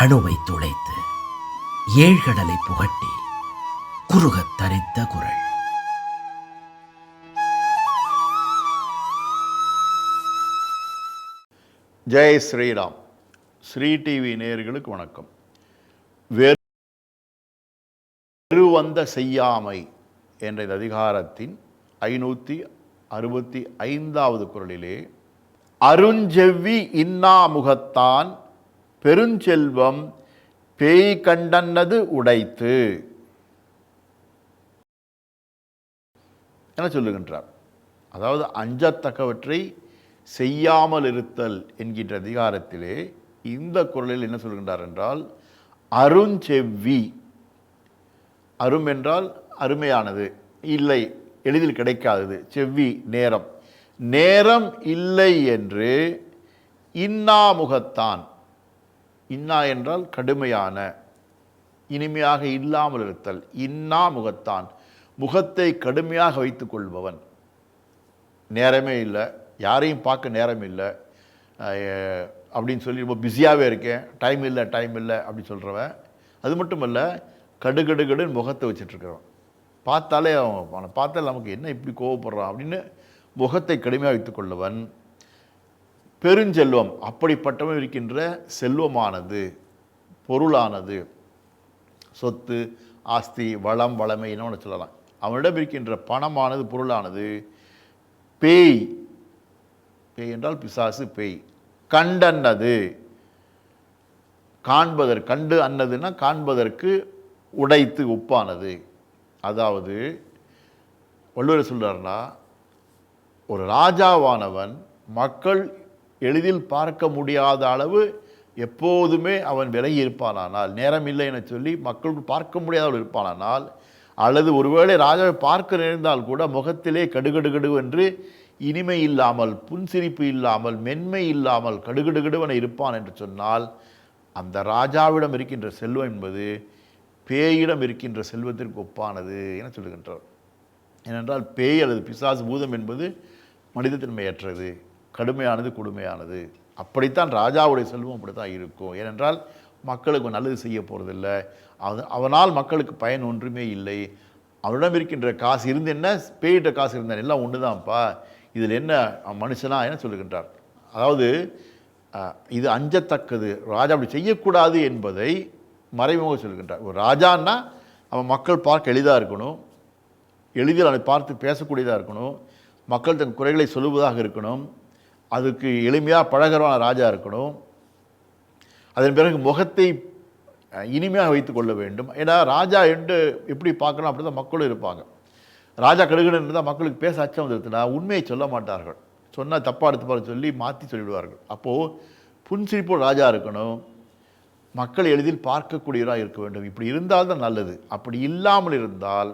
அணுவை துளைத்து ஏழ்கடலை புகட்டி குறுகத் தரித்த குரல். ஜெய் ஸ்ரீராம். ஸ்ரீ டிவி நேயர்களுக்கு வணக்கம். வெறு வந்த செய்யாமை என்ற இந்த அதிகாரத்தின் ஐநூற்றி அறுபத்தி ஐந்தாவது குரலிலே அருஞ்செவ்வி இன்னாமுகத்தான் பெருஞ்செல்வம் பேய் கண்டன்னது உடைத்து. என சொல்லுகின்றார்? அதாவது அஞ்சத்தக்கவற்றை செய்யாமல் இருத்தல் என்கின்ற அதிகாரத்திலே இந்த குரலில் என்ன சொல்கின்றார் என்றால் அருஞ்செவ்வி. அரும் என்றால் அருமையானது இல்லை எளிதில் கிடைக்காதது செவ்வி நேரம். நேரம் இல்லை என்று இன்னாமுகத்தான் இன்னா என்றால் கடுமையான இனிமையாக இல்லாமல் இருத்தல். இன்னா முகத்தான். முகத்தை கடுமையாக வைத்து கொள்பவன். நேரமே இல்லை. யாரையும் பார்க்க நேரம் இல்லை. அப்படின்னு சொல்லி ரொம்ப பிஸியாகவே இருக்கேன். டைம் இல்லை டைம் இல்லை அப்படின்னு சொல்கிறவன் அது மட்டும் இல்லை கடுகடுகடுன்னு முகத்தை வச்சிட்ருக்கிறவன் பார்த்தாலே அவன் அவனை பார்த்தாலே நமக்கு என்ன இப்படி கோவப்படுறான் அப்படின்னு முகத்தை கடுமையாக வைத்துக்கொள்ளவன் பெருஞ்செல்வம் அப்படிப்பட்டவன் இருக்கின்ற செல்வமானது பொருளானது. சொத்து ஆஸ்தி வளம் வளமை ஒன்று சொல்லலாம். அவனிடம் இருக்கின்ற பணமானது பொருளானது பேய். பேய் என்றால் பிசாசு பேய். கண்டன்னது. காண்பதற்கு கண்டு அன்னதுன்னா காண்பதற்கு உடைத்து உப்பானது. அதாவது வள்ளுவர் சொல்கிறார்னா ஒரு ராஜாவானவன் மக்கள் எளிதில் பார்க்க முடியாத அளவு எப்போதுமே அவன் விலகி இருப்பானானால் நேரம் இல்லை என சொல்லி மக்களுக்கு பார்க்க முடியாதவள் இருப்பானானால் அல்லது ஒருவேளை ராஜாவை பார்க்க நேர்ந்தால் கூட முகத்திலே கடுகடுகடு என்று இனிமை இல்லாமல் புன்சிரிப்பு இல்லாமல் மென்மை இல்லாமல் கடுகடுகடுவன இருப்பான் என்று சொன்னால் அந்த ராஜாவிடம் இருக்கின்ற செல்வம் என்பது பேயிடம் இருக்கின்ற செல்வத்திற்கு ஒப்பானது என சொல்லுகின்றார் ஏனென்றால் பேய் அல்லது பிசாசு பூதம் என்பது மனிதத்தன்மையற்றது. கடுமையானது கொடுமையானது. அப்படித்தான் ராஜாவுடைய செல்வம் அப்படி தான் இருக்கும். ஏனென்றால் மக்களுக்கு நல்லது செய்ய போகிறதில்ல அது அவனால் மக்களுக்கு பயன் ஒன்றுமே இல்லை. அவனிடம் இருக்கின்ற காசு இருந்து என்ன? பேயிட்ட காசு இருந்தான் எல்லாம் ஒன்று தான்ப்பா இதில் என்ன மனுஷனா என சொல்லுகின்றார்? அதாவது இது அஞ்சத்தக்கது. ராஜா அப்படி செய்யக்கூடாது என்பதை மறைமுக சொல்கின்றார் ஒரு ராஜான்னா அவன் மக்கள் பார்க்க எளிதாக இருக்கணும். எளிதில் அதை பார்த்து பேசக்கூடியதாக இருக்கணும். மக்கள் தன் குறைகளை சொல்லுவதாக இருக்கணும். அதுக்கு எளிமையாக பழகிறவான ராஜா இருக்கணும். அதன் பிறகு முகத்தை இனிமையாக வைத்து கொள்ள வேண்டும். ஏன்னா ராஜா என்று எப்படி பார்க்கணும் அப்படி தான் மக்களும் இருப்பாங்க. ராஜா கடுகுடன் இருந்தால் மக்களுக்கு பேச அச்சம் வந்துருத்துனா உண்மையை சொல்ல மாட்டார்கள். சொன்னால் தப்பாக எடுத்து சொல்லி மாற்றி சொல்லிவிடுவார்கள் அப்போது புன்சிரிப்போடு ராஜா இருக்கணும். மக்கள் எளிதில் பார்க்கக்கூடியவராக இருக்க வேண்டும். இப்படி இருந்தால் தான் நல்லது. அப்படி இல்லாமல் இருந்தால்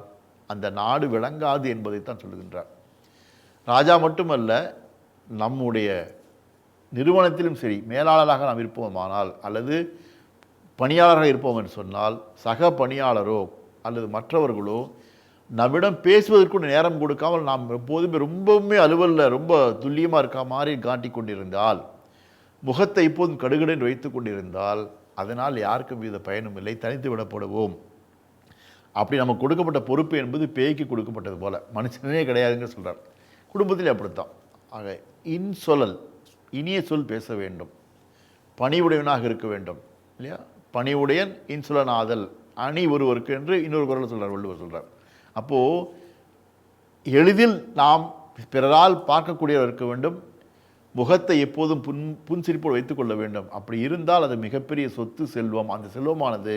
அந்த நாடு விளங்காது என்பதைத்தான் சொல்லுகின்றார். ராஜா மட்டுமல்ல நம்முடைய நிறுவனத்திலும் சரி மேலாளராக நாம் இருப்போமானால் அல்லது பணியாளராக இருப்போம் என்று சொன்னால் சக பணியாளரோ அல்லது மற்றவர்களோ நம்மிடம் பேசுவதற்கு நேரம் கொடுக்காமல் நாம் எப்போதுமே ரொம்பவுமே அலுவலில் ரொம்ப துல்லியமாக இருக்க மாதிரி காட்டி கொண்டிருந்தால் முகத்தை இப்போதும் கடுகடன் வைத்து கொண்டிருந்தால் அதனால் யாருக்கும் வித பயனும் இல்லை தனித்து விடப்படுவோம். அப்படி நமக்கு கொடுக்கப்பட்ட பொறுப்பு என்பது பேய்க்கு கொடுக்கப்பட்டது போல மனுஷனே கிடையாதுங்க சொல்கிறார் குடும்பத்திலே அப்படித்தான். ஆக இன்சொலல் இனிய சொல் பேச வேண்டும். பணிவுடையவனாக இருக்க வேண்டும் இல்லையா? பணிவுடையன் இன்சுலனாதல் அணி ஒருவருக்கு என்று இன்னொரு குரல் சொல்கிறார் வள்ளுவர் சொல்கிறார் அப்போது எளிதில் நாம் பிறரால் பார்க்கக்கூடியவர் இருக்க வேண்டும். முகத்தை எப்போதும் புன் புன்சிரிப்போடு வைத்துக்கொள்ள வேண்டும். அப்படி இருந்தால் அது மிகப்பெரிய சொத்து செல்வம் அந்த செல்வமானது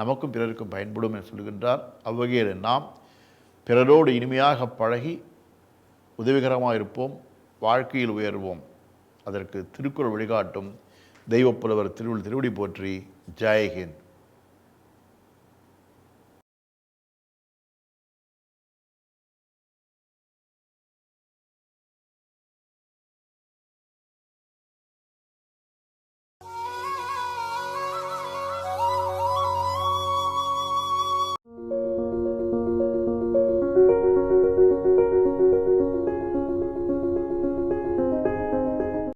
நமக்கும் பிறருக்கும் பயன்படும் என்று சொல்கின்றார். அவ்வகையில் நாம் பிறரோடு இனிமையாக பழகி உதவிகரமாக இருப்போம். வாழ்க்கையில் உயர்வோம். அதற்கு திருக்குறள் வழிகாட்டும். தெய்வப்புலவர் திருவள்ளுவர் திருவடி போற்றி. ஜெயஹிந்த்